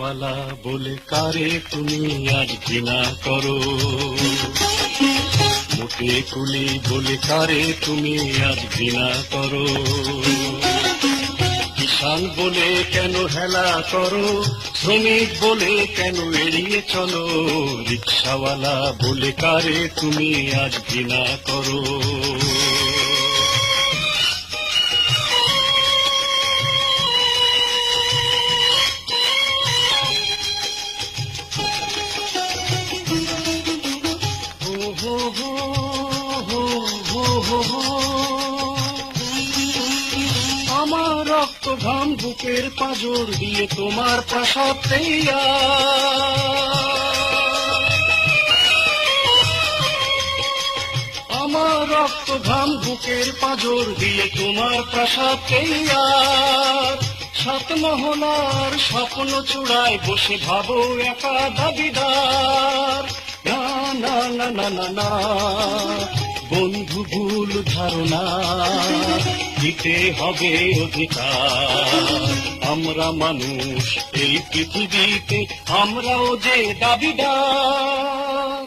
রিক্সাওয়ালা বলে, কারে তুমি আজ ঘৃণা করো? মোটে কুলি বলে, কারে তুমি আজ ঘৃণা করো? কিষান বলে, কেন হেলা করো? শ্রমিক বলে, কেন এড়িয়ে চলো? রিক্সাওয়ালা বলে, কারে তুমি আজ ঘৃণা করো? আমার রক্ত ঘাম বুকের পাজর দিয়ে তোমার প্রাসাদ তৈয়া। আমার রক্ত ঘাম বুকের পাজর দিয়ে তোমার প্রাসাদ সাত মহলার স্বপ্ন চূড়ায় বসে ভাবো একা দাবিদার। না না না না না না। বন্ধু ভুল ধারণা, দিতে হবে অধিকার। আমরা মানুষ এই পৃথিবীতে, আমরাও যে দাবিদার।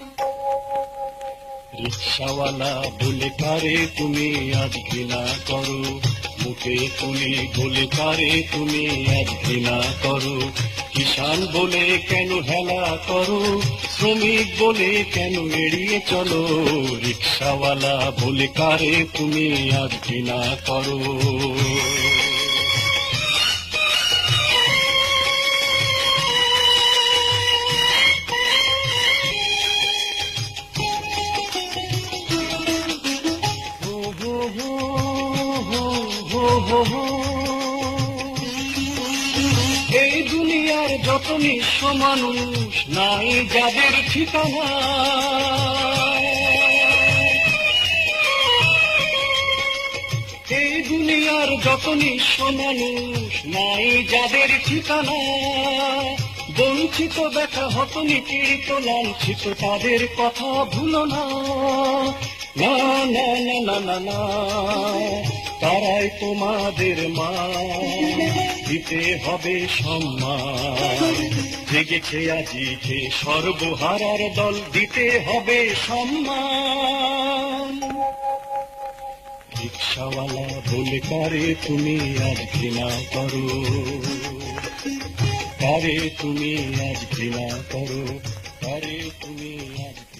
রিক্সাওয়ালা বলে, কারে তুমি আজকে না করো? মুখে তুলি বলে করে তুমি এক ঘৃণা করো। কিষান বলে কেন হেলা করো? শ্রমিক বলে কেন এড়িয়ে চলো? রিক্সাওয়ালা বলে কারে তুমি আজ ঘৃণা করো? এই দুনিয়ার যত নিঃস্ব মানুষ, নাই যাদের ঠিকানা। এই দুনিয়ার যত নিঃস্ব মানুষ, নাই যাদের ঠিকানা। বঞ্চিত দেখা হত নিপীড়িত লাঞ্ছিত তাদের কথা ভুলো না। না না না না না না। তারাই তোমাদের মা। দিতে হবে সম্মান। জেগেছে আজিকে সর্বহারার দল, দিতে হবে সম্মান। রিক্সাওয়ালা বলে, কারে তুমি আজ ঘৃণা করো? কারে তুমি আজ ঘৃণা করো? কারে তুমি আজ